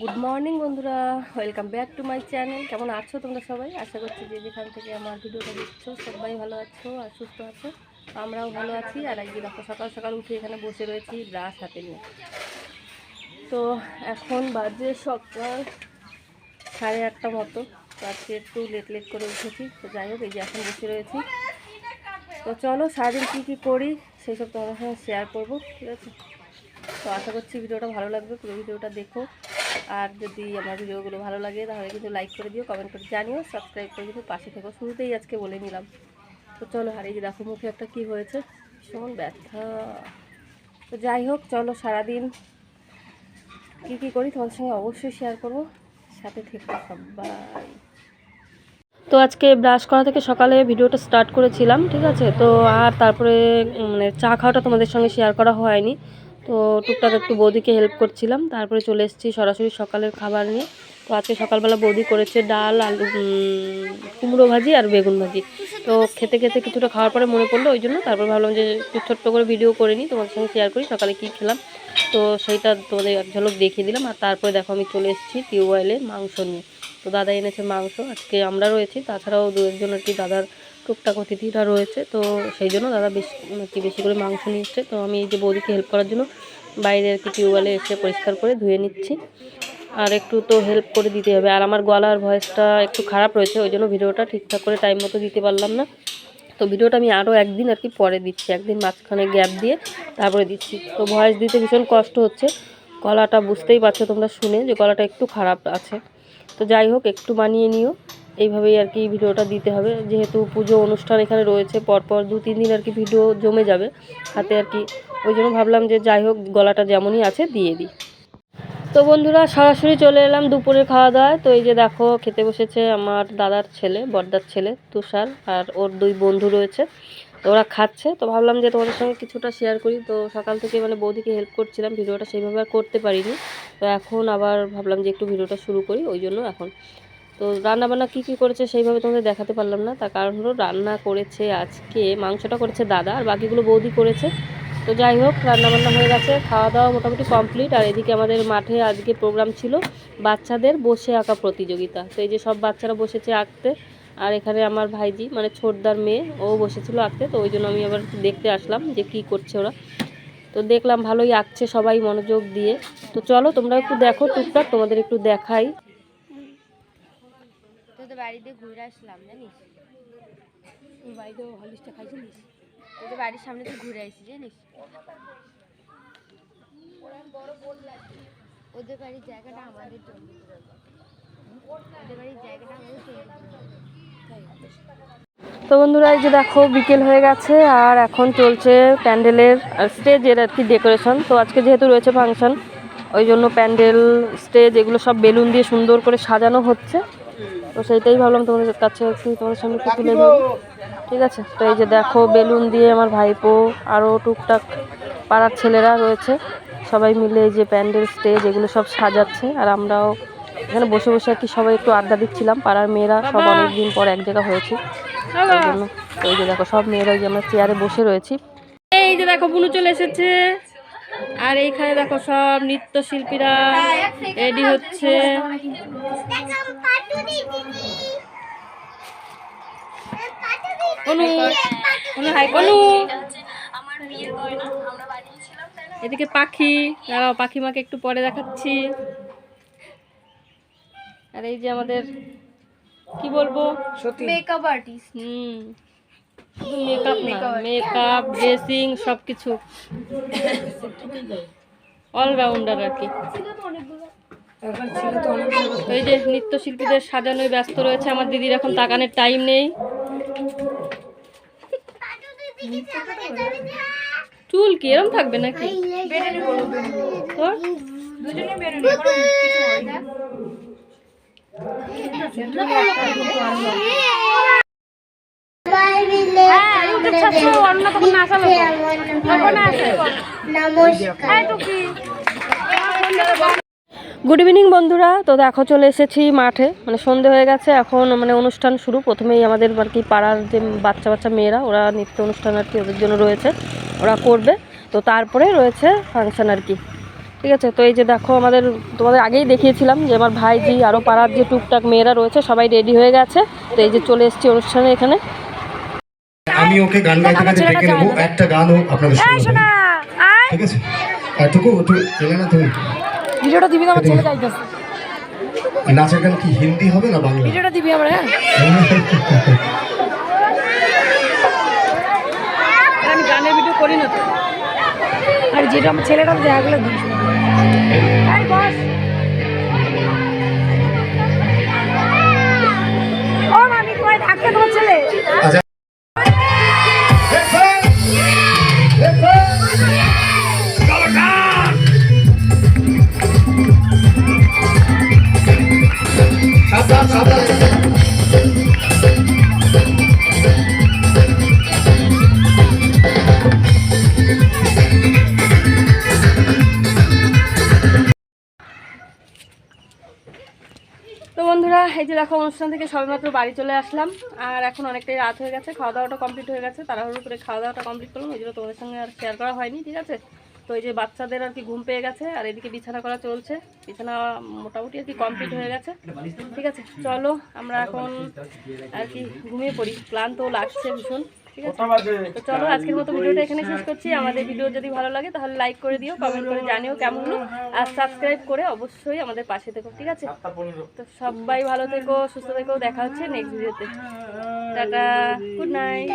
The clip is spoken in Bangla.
গুড মর্নিং বন্ধুরা। Welcome back to my channel কেমন আছো তোমরা সবাই? আশা করছি যে যেখান থেকে আমার ভিডিওটা দেখছ, সবাই ভালো আছো আর সুস্থ আছো। আমরাও ভালো আছি। আর আজকে দেখো, সকাল সকাল উঠে এখানে বসে রয়েছি ব্রাশ হাতে নিয়ে। তো এখন বাজে সকাল সাড়ে আটটা মতো। আজকে একটু লেট লেট করে উঠেছি। তো যাই হোক, এই যে এখন বসে রয়েছি। তো চলো, সারাদিন কী কী করি, সেই সব তোমাদের সঙ্গে শেয়ার করব, ঠিক আছে? তো আশা করছি ভিডিওটা ভালো লাগবে। পুরো ভিডিওটা দেখো। আর যদি আমার ভিডিওগুলো ভালো লাগে, তাহলে কিন্তু লাইক করে দিও কমেন্ট করে জানিও সাবস্ক্রাইব করে কিন্তু পাশে থেকো। শুরুতেই আজকে বলে নিলাম। তো চলো, আর এই যে দেখো মুখে একটা কী হয়েছে? ভীষণ ব্যথা। তো যাই হোক, চলো সারাদিন কী কী করি তোমাদের সঙ্গে অবশ্যই শেয়ার করব। সাথে থেকো সবাই। তো আজকে ব্রাশ করা থেকে সকালে ভিডিওটা স্টার্ট করেছিলাম, ঠিক আছে? তো আর তারপরে মানে চা খাওয়াটা তোমাদের সঙ্গে শেয়ার করা হয়নি। তো টুকটাক একটু বৌদিকে হেল্প করছিলাম। তারপরে চলে এসেছি সরাসরি সকালের খাবার নিয়ে। তো আজকে সকালবেলা বৌদি করেছে ডাল, আলু কুমড়ো ভাজি আর বেগুন ভাজি। তো খেতে খেতে কিছুটা খাওয়ার পরে মনে পড়ল, ওই জন্য তারপর ভাবলাম যে একটু ছোট্ট করে ভিডিও করে নিই। তোমাদের সঙ্গে শেয়ার করি, সকালে কী খেলাম। তো সেইটা তোমাদের এক ঝলক দেখিয়ে দিলাম। আর তারপরে দেখো আমি চলে এসেছি টিউবওয়েলে মাংস নিয়ে। তো দাদা এনেছে মাংস, আজকে আমরা রয়েছি। তাছাড়াও দু একজন আর কি দাদার টুকটাক অতিথিরা রয়েছে, তো সেই জন্য দাদা বেশি কি বেশি করে মাংস নিয়ে তো আমি এই যে বৌদিকে হেল্প করার জন্য বাইরে আর কি টিউবওয়েলে এসে পরিষ্কার করে ধুয়ে নিচ্ছি। আর একটু তো হেল্প করে দিতে হবে। আর আমার গলার ভয়েসটা একটু খারাপ রয়েছে, ওই জন্য ভিডিওটা ঠিকঠাক করে টাইম মতো দিতে পারলাম না। তো ভিডিওটা আমি আরও একদিন আর কি পরে দিচ্ছি, একদিন মাঝখানে গ্যাপ দিয়ে তারপরে দিচ্ছি। তো ভয়েস দিতে ভীষণ কষ্ট হচ্ছে। গলাটা বুঝতেই পারছ তোমরা শুনে যে গলাটা একটু খারাপ আছে। তো যাই হোক, একটু বানিয়ে নিও। এইভাবেই আর কি ভিডিওটা দিতে হবে। যেহেতু পুজো অনুষ্ঠান এখানে রয়েছে, পরপর দু, তিন দিন আর কি ভিডিও জমে যাবে। হাতে আর কি ওই জন্য ভাবলাম যে যাই হোক, গলাটা যেমনই আছে দিয়ে দিই। তো বন্ধুরা, সরাসরি চলে এলাম দুপুরে খাওয়া দাওয়ায় তো এই যে দেখো, খেতে বসেছে আমার দাদার ছেলে, বড়দার ছেলে তুষার আর ওর দুই বন্ধু রয়েছে। তো ওরা খাচ্ছে। তো ভাবলাম যে তোমাদের সঙ্গে কিছুটা শেয়ার করি। তো সকাল থেকে মানে বৌদিকে হেল্প করছিলাম, ভিডিওটা সেইভাবে আর করতে পারিনি। তো এখন আবার ভাবলাম যে একটু ভিডিওটা শুরু করি, ওই জন্য এখন তো রান্না বান্না কী কী করেছে সেইভাবে তোমাদের দেখাতে পারলাম না। তার কারণ হলো রান্না করেছে আজকে, মাংসটা করেছে দাদা আর বাকিগুলো বৌদি করেছে। তো যাই হোক রান্না বান্না হয়ে গেছে খাওয়া দাওয়া মোটামুটি কমপ্লিট। আর এদিকে আমাদের মাঠে আজকে প্রোগ্রাম ছিল বাচ্চাদের বসে আঁকা প্রতিযোগিতা। তো এই যে সব বাচ্চারা বসেছে আঁকতে, আর এখানে আমার ভাইজি মানে ছোটদার মেয়ে, ও বসেছিল আঁকতে। তো ওই জন্য আমি আবার দেখতে আসলাম যে কি করছে ওরা। তো দেখলাম ভালোই আঁকছে সবাই মনোযোগ দিয়ে। তো চলো তোমরা একটু দেখো টুকটাক, তোমাদের একটু দেখাই। বাড়িতে ঘুরে আসলাম জানিস? বাড়িতে হলিশটা খাইছিলিস তোদের বাড়ির সামনে তো ঘুরে আসি জানিস? ওদের বাড়ির জায়গাটা আমাদের জন্য। ওদের বাড়ির জায়গাটা আমাদের তো বন্ধুরা এই যে দেখো বিকেল হয়ে গেছে আর এখন চলছে প্যান্ডেলের স্টেজের আর কি ডেকোরেশন। তো আজকে যেহেতু রয়েছে ফাংশন ওই জন্য প্যান্ডেল স্টেজ এগুলো সব বেলুন দিয়ে সুন্দর করে সাজানো হচ্ছে। তো সেইটাই ভাবলাম তোমাদের কাছে একটু তোমাদের সামনে একটু তুলে ধরবো ঠিক আছে? তো এই যে দেখো বেলুন দিয়ে আমার ভাইপো আরও টুকটাক পাড়ার ছেলেরা রয়েছে। সবাই মিলে এই যে প্যান্ডেল স্টেজ এগুলো সব সাজাচ্ছে। আর আমরাও এখানে বসে বসে আর কি সবাই একটু আড্ডা দিচ্ছিলাম। পাড়ার মেয়েরা সব অনেকদিন পর এক জায়গা হয়েছে। ওই জন্য তো এই যে দেখো সব মেয়েরা যে আমরা চেয়ারে বসে রয়েছি। এই যে দেখো বুনু চলে এসেছে। আর এইখানে দেখো সব নৃত্যশিল্পীরা রেডি হচ্ছে। অনু অনু হাই অনু। এদিকে পাখি দাঁড়াও পাখি মাকে একটু পরে দেখাচ্ছি। আর এই যে আমাদের কি বলব? Makeup artist hmm. শুধু মেকআপ না মেকআপ ড্রেসিং সব কিছু অলরাউন্ডার আর কি। এই যে নৃত্যশিল্পীদের সাজানোয় ব্যস্ত রয়েছে আমার দিদির, এখন তাকানের টাইম নেই। চুল কি, এরম থাকবে নাকি? তোর গুড ইভিনিং বন্ধুরা তো দেখো চলে এসেছি মাঠে। মানে সন্ধে হয়ে গেছে এখন মানে অনুষ্ঠান শুরু। প্রথমেই আমাদের আর কি পাড়ার যে বাচ্চা বাচ্চা মেয়েরা ওরা নৃত্য অনুষ্ঠান আর কি ওদের জন্য রয়েছে ওরা করবে। তো তারপরে রয়েছে ফাংশন আর কি। ঠিক আছে? তো এই যে দেখো আমাদের তোমাদের আগেই দেখিয়েছিলাম যে আমার ভাইজি আরও পাড়ার যে টুকটাক মেয়েরা রয়েছে সবাই রেডি হয়ে গেছে। তো এই যে চলে এসেছি অনুষ্ঠানে এখানে। আমি ওকে গান গাইতে গাইতে ডেকে নেব। একটা গানও আপনাদের শোনাবো ঠিক আছে? এটুকু একটু এলে না তুমি? ভিডিওটা দিবি না আমার ছেলে চাইতেছে নাচের গান কি হিন্দি হবে না বাংলা? ভিডিওটা দিবি আমরা হ্যাঁ? আমি গানের ভিডিও করি না আর যেটা আমার ছেলেটা দেখা গেলে এই বস। ও মামি তোমায় ডাকতে তোমার ছেলে। এই যে দেখো, অনুষ্ঠান থেকে সবেমাত্র বাড়ি চলে আসলাম। আর এখন অনেকটাই রাত হয়ে গেছে খাওয়া দাওয়াটা কমপ্লিট হয়ে গেছে। তাড়াহুড়ো করে খাওয়া দাওয়াটা কমপ্লিট করলাম, ওই জন্য তোমাদের সঙ্গে আর শেয়ার করা হয়নি, ঠিক আছে? তো এই যে বাচ্চাদের আর কি ঘুম পেয়ে গেছে, আর এদিকে বিছানা করা চলছে। বিছানা মোটামুটি আর কি কমপ্লিট হয়ে গেছে, ঠিক আছে? চলো, আমরা এখন আর কি ঘুমিয়ে পড়ি, ক্লান্ত লাগছে ভীষণ। ঠিক আছে? তো চলো আজকের মতো ভিডিওটা এখানে শেষ করছি। আমাদের ভিডিও যদি ভালো লাগে তাহলে লাইক করে দিও কমেন্ট করে জানিও কেমন হলো। আর সাবস্ক্রাইব করে অবশ্যই আমাদের পাশে থেকো ঠিক আছে? তো সবাই ভালো থেকো সুস্থ থেকো দেখা হচ্ছে নেক্সট ভিডিওতে টাটা গুড নাইট